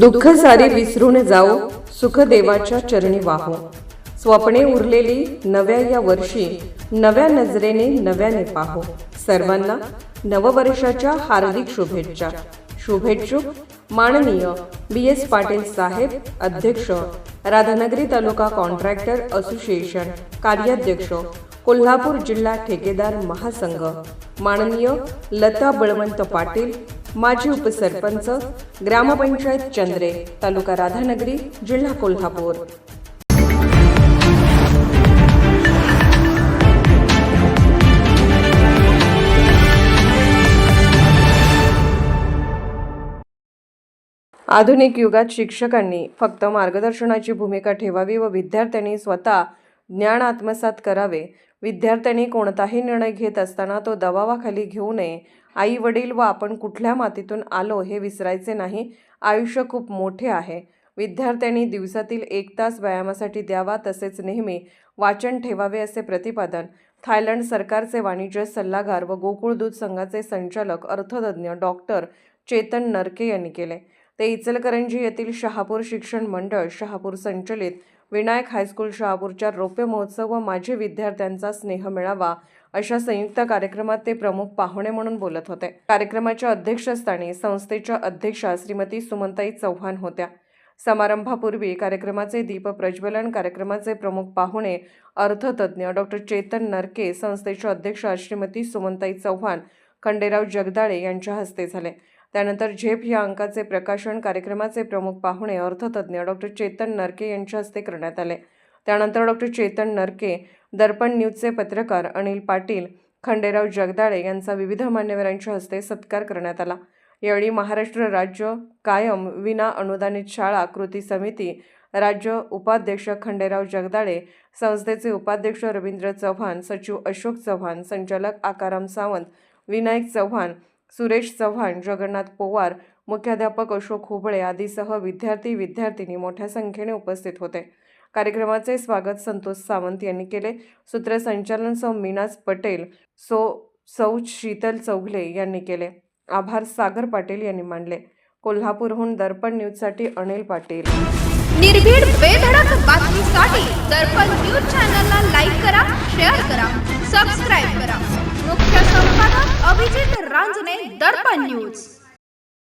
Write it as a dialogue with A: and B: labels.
A: दुःख सारी विसरून जाओ सुखदेवाच्या चरणी वाहो. स्वप्ने उरलेली नव्या या वर्षी नव्या नजरेने नव्याने पाहो. सर्वांना नववर्षाच्या हार्दिक शुभेच्छा. शुभेच्छुक माननीय बी एस पाटील साहेब अध्यक्ष राधानगरी तालुका कॉन्ट्रॅक्टर असोसिएशन कार्याध्यक्ष कोल्हापूर जिल्हा ठेकेदार महासंघ माननीय लता बळवंत पाटील माजी उपसरपंच ग्रामपंचायत चंद्रे तालुका राधानगरी जिल्हा कोल्हापूर. आधुनिक युगात शिक्षकांनी फक्त मार्गदर्शनाची भूमिका ठेवावी व विद्यार्थ्यांनी स्वतः ज्ञान आत्मसात करावे विद्यार्थ्यांनी कोणताही निर्णय घेत असताना तो दबावाखाली घेऊ नये. आई वडील व आपण कुठल्या मातीतून आलो हे विसरायचे नाही. आयुष्य खूप मोठे आहे. विद्यार्थ्यांनी दिवसातील एक तास व्यायामासाठी द्यावा तसेच नेहमी वाचन ठेवावे असे प्रतिपादन थायलंड सरकारचे वाणिज्य सल्लागार व गोकुळ दूध संघाचे संचालक अर्थतज्ञ डॉक्टर चेतन नरके यांनी केले. ते इचलकरंजी येथील शहापूर शिक्षण मंडळ शहापूर संचलित विनायक हायस्कूल शहापूरच्या रौप्य महोत्सव व माजी विद्यार्थ्यांचा स्नेह मिळावा अशा संयुक्त कार्यक्रमात ते प्रमुख पाहुणे म्हणून बोलत होते. कार्यक्रमाच्या अध्यक्षस्थानी संस्थेच्या अध्यक्षा श्रीमती सुमनताई चव्हाण होत्या. समारंभापूर्वी कार्यक्रमाचे दीप प्रज्वलन कार्यक्रमाचे प्रमुख पाहुणे अर्थतज्ञ डॉक्टर चेतन नरके संस्थेच्या अध्यक्षा श्रीमती सुमनताई चव्हाण खंडेराव जगदाळे यांच्या हस्ते झाले. त्यानंतर झेप या अंकाचे प्रकाशन कार्यक्रमाचे प्रमुख पाहुणे अर्थतज्ज्ञ डॉक्टर चेतन नरके यांच्या हस्ते करण्यात आले. त्यानंतर डॉक्टर चेतन नरके दर्पण न्यूजचे पत्रकार अनिल पाटील खंडेराव जगदाळे यांचा विविध मान्यवरांच्या हस्ते सत्कार करण्यात आला. यावेळी महाराष्ट्र राज्य कायम विना अनुदानित शाळा कृती समिती राज्य उपाध्यक्ष खंडेराव जगदाळे संस्थेचे उपाध्यक्ष रवींद्र चव्हाण सचिव अशोक चव्हाण संचालक आकाराम सावंत विनायक चव्हाण सुरेश चव्हाण जगन्नाथ पोवार मुख्याध्यापक अशोक हुबळे आदीसह विद्यार्थी विद्यार्थिनी मोठ्या संख्येने उपस्थित होते. कार्यक्रमाचे स्वागत संतोष सावंत यांनी केले. सूत्रसंचालन सौ मीनाज पटेल सो सौ शीतल चौघले यांनी केले. आभार सागर पाटील यांनी मानले. कोल्हापूरहून दर्पण न्यूजसाठी अनिल पाटील.
B: निर्भीड बेधडक बातमी. दर्पण न्यूज.